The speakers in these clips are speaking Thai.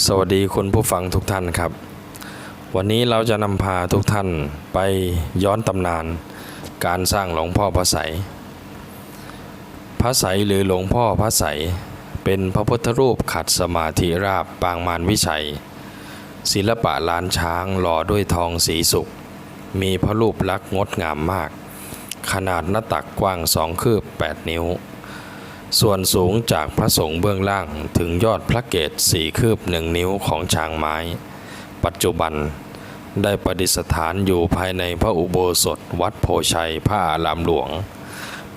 สวัสดีคุณผู้ฟังทุกท่านครับ วันนี้เราจะนำพาทุกท่านไปย้อนตำนาน การสร้างหลวงพ่อพระไสพระไสหรือหลวงพ่อพระไสเป็นพระพุทธรูปขัดสมาธิราบปางมารวิชัย ศิลปะลานช้างหล่อด้วยทองสีสุกมีพระรูปลักษณ์งดงามมาก ขนาดหน้าตักกว้างสองคืบ 8 นิ้ว ส่วนสูงจากพระสงฆ์เบื้องล่างถึงยอดพระเกศสี่คืบหนึ่งนิ้วของช้างไม้ ปัจจุบันได้ประดิษฐานอยู่ภายในพระอุโบสถวัดโพชัยพระอารามหลวง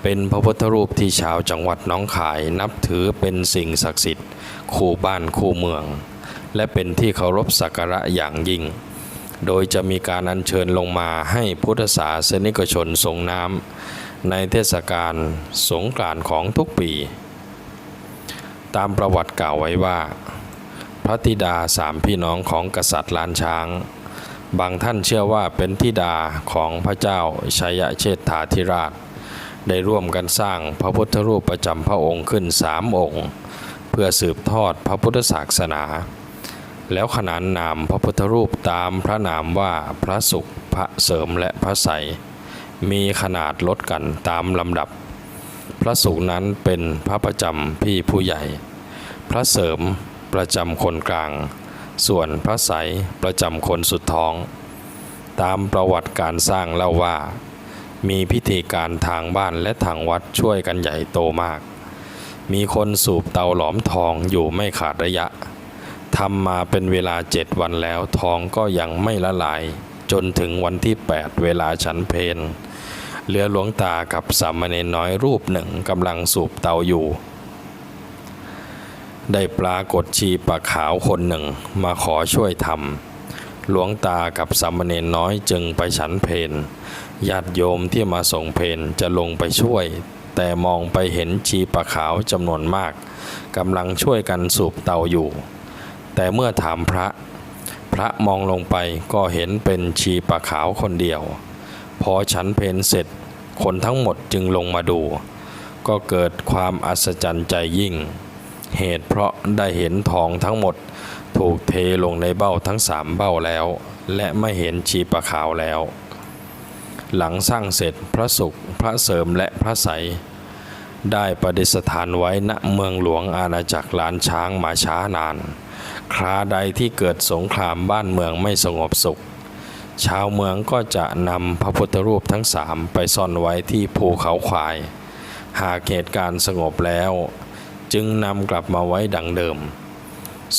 เป็นพระพุทธรูปที่ชาวจังหวัดน้องคายนับถือเป็นสิ่งศักดิ์สิทธิ์ คู่บ้านคู่เมือง และเป็นที่เคารพสักการะอย่างยิ่ง โดยจะมีการอัญเชิญลงมาให้พุทธศาสนิกชนทรงน้ำ ในเทศกาลสงกรานต์ของทุกปี ตามประวัติกล่าวไว้ว่า พระธิดาสามพี่น้องของกษัตริย์ล้านช้าง บางท่านเชื่อว่าเป็นธิดาของพระเจ้าชัยเชษฐาธิราช ได้ร่วมกันสร้างพระพุทธรูปประจำพระองค์ขึ้นสามองค์ เพื่อสืบทอดพระพุทธศาสนาแล้วขนานนามพระพุทธรูปตามพระนามว่าพระสุข พระเสริมและพระไส มีขนาดลดกันตามลำดับ พระสุขนั้นเป็นพระประจำพี่ผู้ใหญ่ พระเสริมประจำคนกลาง ส่วนพระไสยประจำคนสุดท้อง ตามประวัติการสร้างเล่าว่า มีพิธีการทางบ้านและทางวัดช่วยกันใหญ่โตมาก มีคนสูบเตาหลอมทองอยู่ไม่ขาดระยะทำมาเป็นเวลาเจ็ดวันแล้วทองก็ยังไม่ละลายจนถึงวันที่ 8 เวลาฉันเพน เหลือหลวงตากับสามเณรน้อยรูปหนึ่งกำลังสูบเตาอยู่ ได้ปรากฏชีปะขาวคนหนึ่งมาขอช่วยทำหลวงตากับสามเณรน้อยจึงไปฉันเพนญาติโยมที่มาส่งเพนจะลงไปช่วย แต่มองไปเห็นชีปะขาวจำนวนมากกำลังช่วยกันสูบเตาอยู่ แต่เมื่อถามพระ พระมองลงไปก็เห็นเป็นชีปะขาวคนเดียว พอฉันเพนเสร็จ คนทั้งหมดจึงลงมาดู ก็เกิดความอัศจรรย์ใจยิ่ง เหตุเพราะได้เห็นทองทั้งหมดถูกเทลงในเบ้าทั้งสามเบ้าแล้ว และไม่เห็นชีปะขาวแล้ว หลังสร้างเสร็จพระสุขพระเสริมและพระไสยได้ประดิษฐานไว้ณเมืองหลวงอาณาจักรล้านช้างมาช้านาน คราใดที่เกิดสงครามบ้านเมืองไม่สงบสุข ชาวเมืองก็จะนำพระพุทธรูปทั้งสามไปซ่อนไว้ที่ภูเขาควาย หากเหตุการณ์สงบแล้ว จึงนำกลับมาไว้ดังเดิม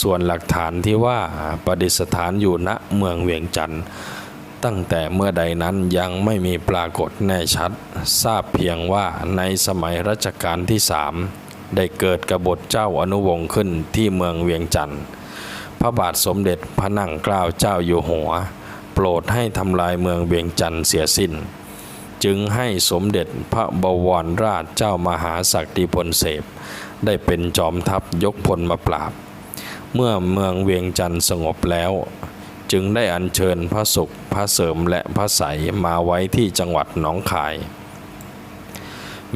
ส่วนหลักฐานที่ว่าประดิษฐานอยู่ณเมืองเวียงจันทร์ตั้งแต่เมื่อใดนั้นยังไม่มีปรากฏแน่ชัด ทราบเพียงว่าในสมัยรัชกาลที่สามได้เกิดกบฏเจ้าอนุวงศ์ขึ้นที่เมืองเวียงจันทร์พระบาทสมเด็จพระนั่งเกล้าเจ้าอยู่หัว โปรดให้ทำลายเมืองเวียงจันทร์เสียสิ้น จึงให้สมเด็จพระบวรราชเจ้ามหาศักดิพลเสพ ได้เป็นจอมทัพยกพลมาปราบ เมื่อเมืองเวียงจันทร์สงบแล้ว จึงได้อัญเชิญพระสุขพระเสริมและพระไสยมาไว้ที่จังหวัดหนองคาย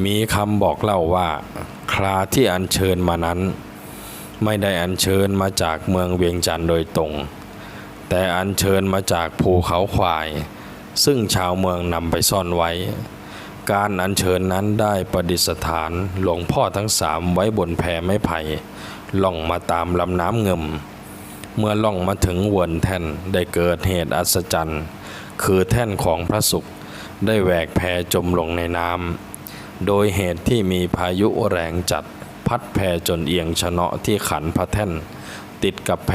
มีคำบอกเล่าว่า คราที่อัญเชิญมานั้น ไม่ได้อัญเชิญมาจากเมืองเวียงจันทร์โดยตรง แต่อัญเชิญมาจากภูเขาควาย ซึ่งชาวเมืองนำไปซ่อนไว้ การอัญเชิญนั้นได้ประดิษฐานหลวงพ่อทั้งสามไว้บนแพไม้ไผ่ล่องมาตามลำน้ำเงิม เมื่อล่องมาถึงเวนแท่นได้เกิดเหตุอัศจรรย์ คือแท่นของพระศุกร์ได้แหวกแพจมลงในน้ำโดยเหตุที่มีพายุแรงจัดพัดแพจนเอียงชนะที่ขันพระแท่น ติดกับแพ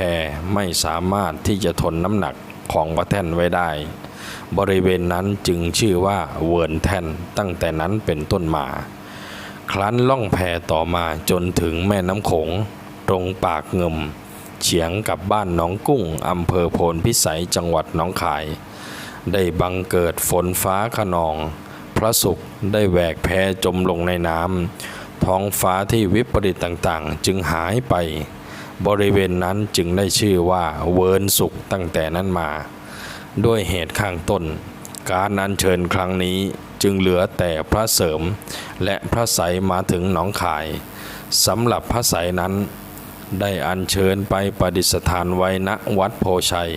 ไม่สามารถที่จะทนน้ำหนักของพระแท่นไว้ได้ บริเวณนั้นจึงชื่อว่าเวิร์นแท่นตั้งแต่นั้นเป็นต้นมา ครั้นล่องแพต่อมาจนถึงแม่น้ำโขง ตรงปากเงิมเฉียงกับบ้านหนองกุ้งอำเภอโพนพิสัยจังหวัดหนองคาย ได้บังเกิดฝนฟ้าขนอง พระศุกร์ได้แหวกแพจมลงในน้ำท้องฟ้าที่วิปริตต่างๆ จึงหายไป บริเวณนั้นจึงได้ชื่อว่าเวิร์นสุขตั้งแต่นั้นมา ด้วยเหตุข้างต้น การอัญเชิญครั้งนี้จึงเหลือแต่พระเสริม และพระไสยมาถึงหนองคายสำหรับพระไสยนั้น ได้อัญเชิญไปประดิษฐานไว้ณวัดโพชัย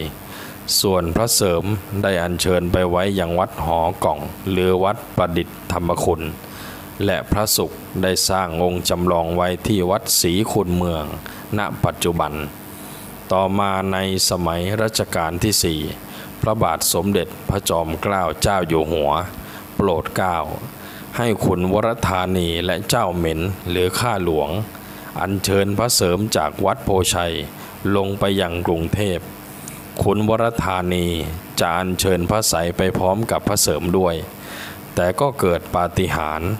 ส่วนพระเสริมได้อัญเชิญไปไว้อยังวัดหอกล่อง หรือวัดประดิษฐ์ธรรมคุณ และพระสุขได้สร้างองค์จำลองไว้ที่วัดศรีคุณเมือง ณปัจจุบัน ต่อมาในสมัยรัชกาลที่สี่พระบาทสมเด็จพระจอมเกล้าเจ้าอยู่หัว โปรดเกล้าให้ขุนวรธานีและเจ้าเหม็นหรือข้าหลวง อัญเชิญพระเสริมจากวัดโพชัยลงไปยังกรุงเทพขุนวรธานีจะอัญเชิญพระใสไปพร้อมกับพระเสริมด้วย แต่ก็เกิดปาฏิหาริย์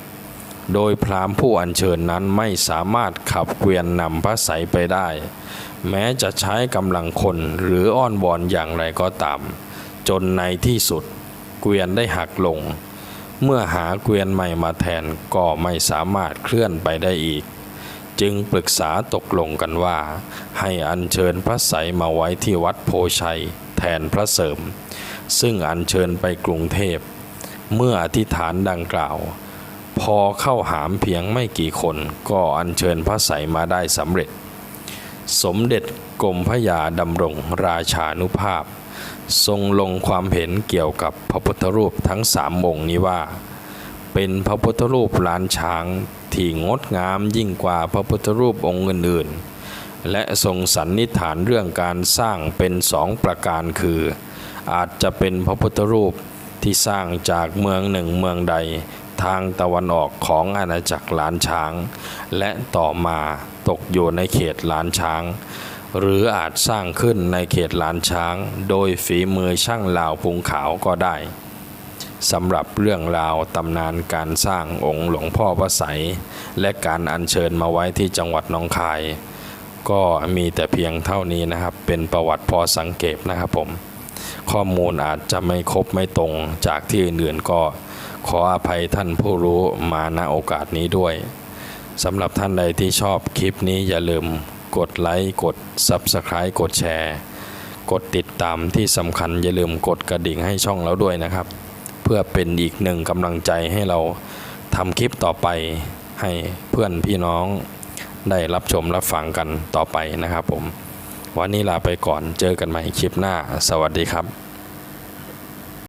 โดยพราหมณ์ผู้อัญเชิญนั้นไม่สามารถขับเกวียนนำพระใสยไปได้ แม้จะใช้กำลังคนหรืออ้อนวอนอย่างไรก็ตาม จนในที่สุดเกวียนได้หักลง เมื่อหาเกวียนใหม่มาแทนก็ไม่สามารถเคลื่อนไปได้อีก จึงปรึกษาตกลงกันว่า ให้อัญเชิญพระใสยมาไว้ที่วัดโพชัยแทนพระเสริม ซึ่งอัญเชิญไปกรุงเทพ เมื่ออธิษฐานดังกล่าว พอเข้าหามเพียงไม่กี่คนก็อัญเชิญพระใสยมาได้สำเร็จ สมเด็จกรมพระยาดำรงราชานุภาพ ทรงลงความเห็นเกี่ยวกับพระพุทธรูปทั้งสามองค์นี้ว่า เป็นพระพุทธรูปล้านช้างที่งดงามยิ่งกว่าพระพุทธรูปองค์อื่นๆ และทรงสันนิษฐานเรื่องการสร้างเป็นสองประการคือ อาจจะเป็นพระพุทธรูปที่สร้างจากเมืองหนึ่งเมืองใด ทางตะวันออกของอาณาจักรล้านช้าง และต่อมาตกอยู่ในเขตล้านช้าง หรืออาจสร้างขึ้นในเขตล้านช้าง โดยฝีมือช่างลาวพุงขาวก็ได้สำหรับเรื่องราวตำนานการสร้างองค์หลวงพ่อพระไสยและการอัญเชิญมาไว้ที่จังหวัดหนองคาย ก็มีแต่เพียงเท่านี้นะครับ เป็นประวัติพอสังเกตนะครับผม ข้อมูลอาจจะไม่ครบไม่ตรงจากที่อื่นๆก็ ขออภัยท่านผู้รู้มาณโอกาสนี้ด้วยสำหรับท่านใดที่ชอบคลิปนี้อย่าลืมกดไลค์กด Subscribe กดแชร์ กดติดตามที่สำคัญอย่าลืมกดกระดิ่งให้ช่องเราด้วยนะครับ เพื่อเป็นอีกหนึ่งกำลังใจให้เราทำคลิปต่อไปให้เพื่อนพี่น้องได้รับชมรับฟังกันต่อไปนะครับผม วันนี้ลาไปก่อนเจอกันใหม่คลิปหน้า สวัสดีครับ